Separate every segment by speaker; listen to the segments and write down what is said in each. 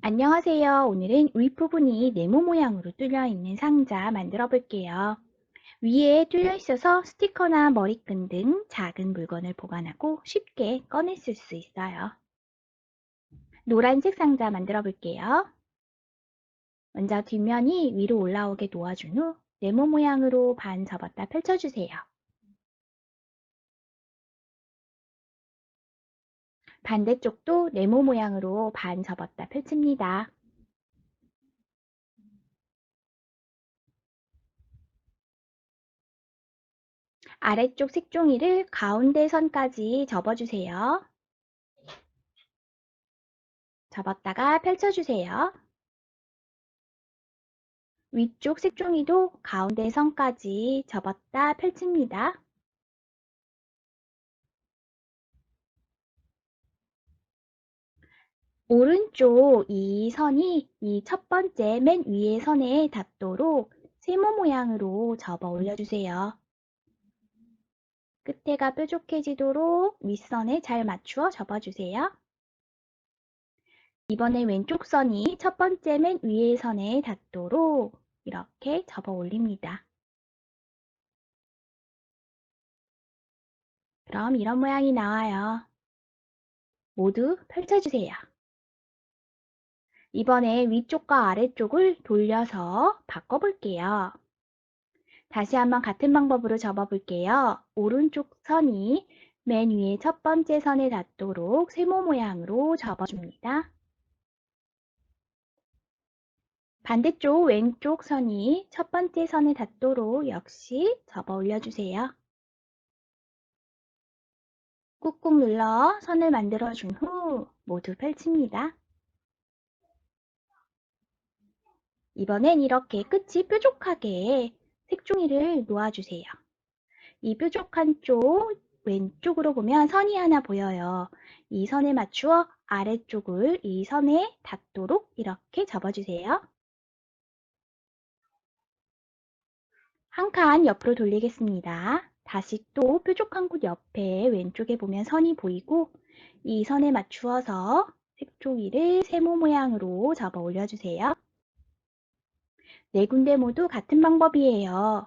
Speaker 1: 안녕하세요. 오늘은 윗부분이 네모 모양으로 뚫려 있는 상자 만들어 볼게요. 위에 뚫려 있어서 스티커나 머리끈 등 작은 물건을 보관하고 쉽게 꺼냈을 수 있어요. 노란색 상자 만들어 볼게요. 먼저 뒷면이 위로 올라오게 놓아준 후 네모 모양으로 반 접었다 펼쳐주세요. 반대쪽도 네모 모양으로 반 접었다 펼칩니다. 아래쪽 색종이를 가운데 선까지 접어주세요. 접었다가 펼쳐주세요. 위쪽 색종이도 가운데 선까지 접었다 펼칩니다. 오른쪽 이 선이 이 첫 번째 맨 위에 선에 닿도록 세모 모양으로 접어 올려주세요. 끝에가 뾰족해지도록 윗선에 잘 맞추어 접어주세요. 이번에 왼쪽 선이 첫 번째 맨 위에 선에 닿도록 이렇게 접어 올립니다. 그럼 이런 모양이 나와요. 모두 펼쳐주세요. 이번에 위쪽과 아래쪽을 돌려서 바꿔볼게요. 다시 한번 같은 방법으로 접어볼게요. 오른쪽 선이 맨 위에 첫 번째 선에 닿도록 세모 모양으로 접어줍니다. 반대쪽 왼쪽 선이 첫 번째 선에 닿도록 역시 접어 올려주세요. 꾹꾹 눌러 선을 만들어준 후 모두 펼칩니다. 이번엔 이렇게 끝이 뾰족하게 색종이를 놓아주세요. 이 뾰족한 쪽 왼쪽으로 보면 선이 하나 보여요. 이 선에 맞추어 아래쪽을 이 선에 닿도록 이렇게 접어주세요. 한 칸 옆으로 돌리겠습니다. 다시 또 뾰족한 곳 옆에 왼쪽에 보면 선이 보이고 이 선에 맞추어서 색종이를 세모 모양으로 접어 올려주세요. 네 군데 모두 같은 방법이에요.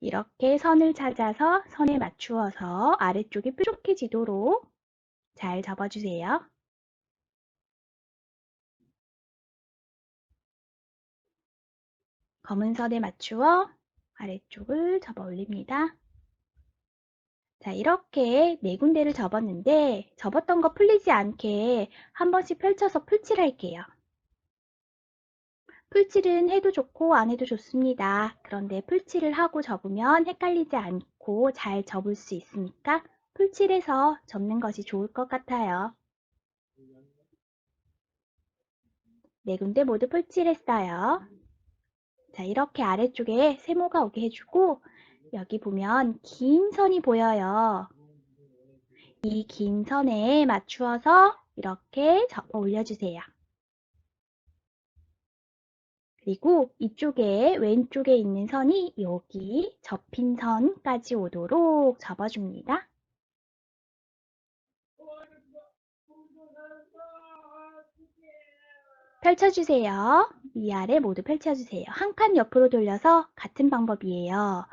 Speaker 1: 이렇게 선을 찾아서 선에 맞추어서 아래쪽이 뾰족해지도록 잘 접어주세요. 검은 선에 맞추어 아래쪽을 접어 올립니다. 자, 이렇게 네 군데를 접었는데 접었던 거 풀리지 않게 한 번씩 펼쳐서 풀칠할게요. 풀칠은 해도 좋고 안 해도 좋습니다. 그런데 풀칠을 하고 접으면 헷갈리지 않고 잘 접을 수 있으니까 풀칠해서 접는 것이 좋을 것 같아요. 네 군데 모두 풀칠했어요. 자, 이렇게 아래쪽에 세모가 오게 해주고 여기 보면 긴 선이 보여요. 이 긴 선에 맞추어서 이렇게 접어 올려주세요. 그리고 이쪽에 왼쪽에 있는 선이 여기 접힌 선까지 오도록 접어줍니다. 펼쳐주세요. 위아래 모두 펼쳐주세요. 한 칸 옆으로 돌려서 같은 방법이에요.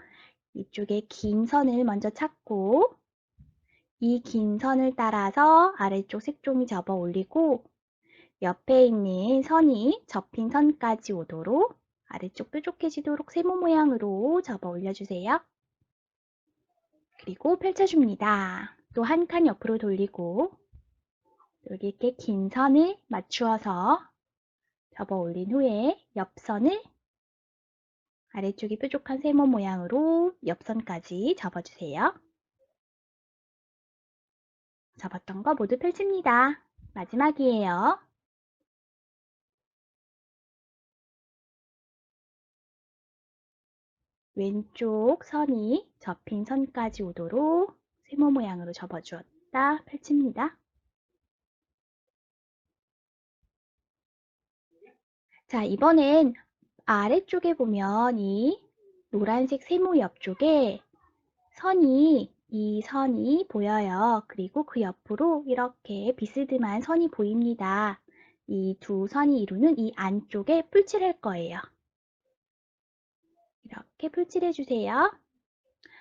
Speaker 1: 이쪽에 긴 선을 먼저 찾고 이 긴 선을 따라서 아래쪽 색종이 접어 올리고 옆에 있는 선이 접힌 선까지 오도록 아래쪽 뾰족해지도록 세모 모양으로 접어 올려주세요. 그리고 펼쳐줍니다. 또 한 칸 옆으로 돌리고 여기 이렇게 긴 선을 맞추어서 접어 올린 후에 옆선을 아래쪽이 뾰족한 세모 모양으로 옆선까지 접어주세요. 접었던 거 모두 펼칩니다. 마지막이에요. 왼쪽 선이 접힌 선까지 오도록 세모 모양으로 접어주었다 펼칩니다. 자, 이번엔 아래쪽에 보면 이 노란색 세모 옆쪽에 선이 이 선이 보여요. 그리고 그 옆으로 이렇게 비스듬한 선이 보입니다. 이 두 선이 이루는 이 안쪽에 풀칠할 거예요. 이렇게 풀칠해 주세요.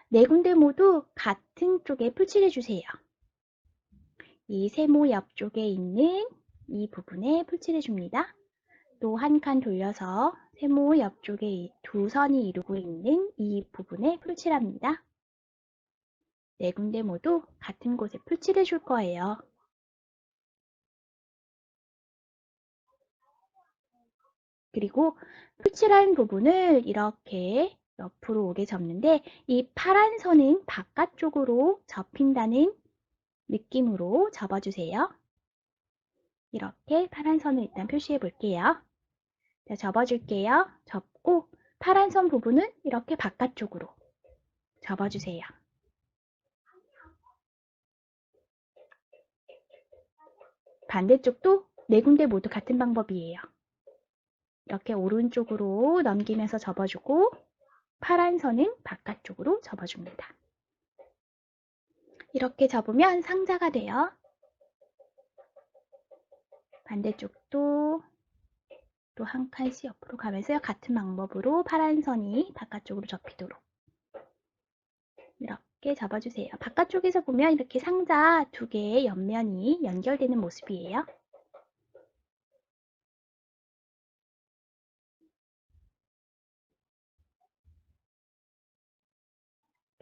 Speaker 1: 네 군데 모두 같은 쪽에 풀칠해 주세요. 이 세모 옆쪽에 있는 이 부분에 풀칠해 줍니다. 또 한 칸 돌려서 세모 옆쪽에 두 선이 이루고 있는 이 부분에 풀칠합니다. 네 군데 모두 같은 곳에 풀칠해 줄 거예요. 그리고 풀칠한 부분을 이렇게 옆으로 오게 접는데 이 파란 선은 바깥쪽으로 접힌다는 느낌으로 접어주세요. 이렇게 파란 선을 일단 표시해 볼게요. 자, 접어줄게요. 접고 파란 선 부분은 이렇게 바깥쪽으로 접어주세요. 반대쪽도 네 군데 모두 같은 방법이에요. 이렇게 오른쪽으로 넘기면서 접어주고 파란 선은 바깥쪽으로 접어줍니다. 이렇게 접으면 상자가 돼요. 반대쪽도 또 한 칸씩 옆으로 가면서 같은 방법으로 파란 선이 바깥쪽으로 접히도록 이렇게 접어주세요. 바깥쪽에서 보면 이렇게 상자 두 개의 옆면이 연결되는 모습이에요.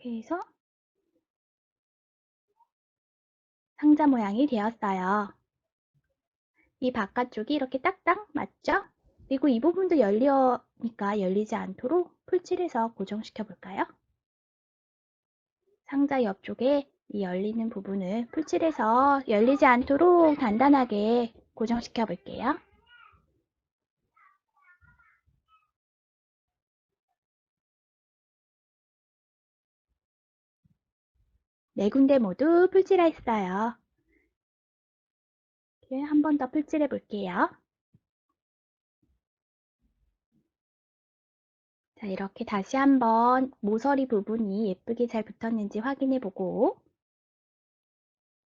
Speaker 1: 이렇게 해서 상자 모양이 되었어요. 이 바깥쪽이 이렇게 딱딱 맞죠? 그리고 이 부분도 열려니까 열리지 않도록 풀칠해서 고정시켜 볼까요? 상자 옆쪽에 이 열리는 부분을 풀칠해서 열리지 않도록 단단하게 고정시켜 볼게요. 네 군데 모두 풀칠했어요. 한 번 더 풀칠해 볼게요. 자, 이렇게 다시 한번 모서리 부분이 예쁘게 잘 붙었는지 확인해 보고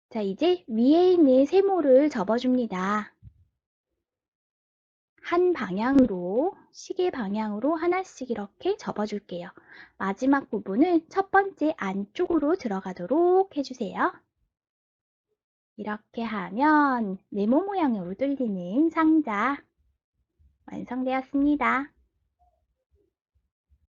Speaker 1: 자, 이제 위에 있는 세모를 접어줍니다. 한 방향으로, 시계 방향으로 하나씩 이렇게 접어줄게요. 마지막 부분은 첫 번째 안쪽으로 들어가도록 해주세요. 이렇게 하면 네모 모양으로 뚫리는 상자 완성되었습니다.